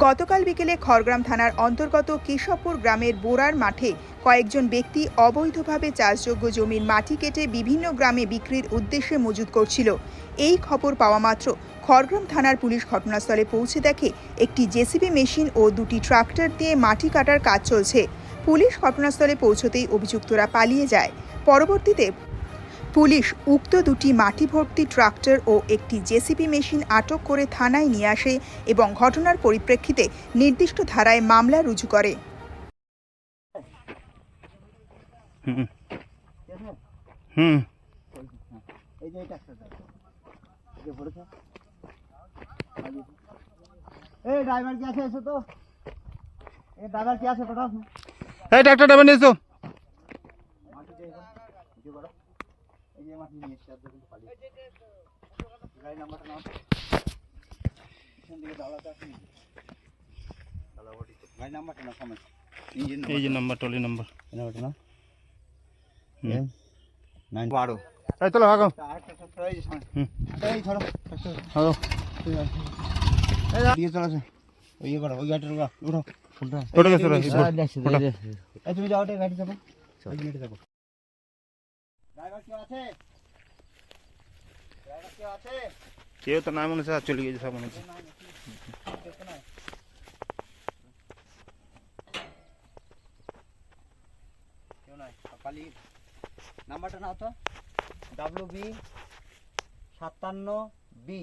গতকাল বিকেলে খড়গ্রাম থানার অন্তর্গত কেশবপুর গ্রামের বোরার মাঠে কয়েকজন ব্যক্তি অবৈধভাবে চাষযোগ্য জমির মাটি কেটে বিভিন্ন গ্রামে বিক্রির উদ্দেশ্যে মজুত করছিল। এই খবর পাওয়া মাত্র খড়গ্রাম থানার পুলিশ ঘটনাস্থলে পৌঁছে দেখে একটি জেসিবি মেশিন ও দুটি ট্রাক্টর দিয়ে মাটি কাটার কাজ চলছে। পুলিশ ঘটনাস্থলে পৌঁছতেই অভিযুক্তরা পালিয়ে যায়। পরবর্তীতে পুলিশ উক্ত দুটি মাটি ভর্তি ট্রাক্টর ও একটি জেসিবি মেশিন আটক করে থানায় নিয়ে আসে এবং ঘটনার পরিপ্রেক্ষিতে নির্দিষ্ট ধারায় মামলা রুজু করে। হুম। হুম এই যে এই যে পড়েছে এই ড্রাইভার কি আছে এসো তো? এই ড্রাইভার কি আছে? পাঠাও এই ট্রাক্টর ডাবেন এসো। মাটি দিয়ে এবার এই যে বড় এই যে মাটি নিয়ে এসছে আর দেখুন পালিয়ে গাড়ি নাম্বারটা নাও। পিছন দিকে দাওয়াটা আছে নাকি দাওয়াটি তো গাড়ি নাম্বারটা না সামনে এই যে নাম্বার টলি নাম্বার। নাম্বারটা না নাইন। বারো। এই চলো হাগো এই যে সামনে হুম। এই ধরো। দিয়ে চলেছে ওই ইয়ে করো ওই গাড়িটা উঠো উঠো উঠো ওটা গেছে ওটা, এই এই, বড়, ওটা। এই তুমি যাও ওটা গাড়ি যাব ওই মিনিটে যাব কেউ তো নাই মনে হচ্ছে চলে গেছে সব মনে হচ্ছে। নাম্বারটা নাও তো। ডাব্লিউ বি সাতান্ন বি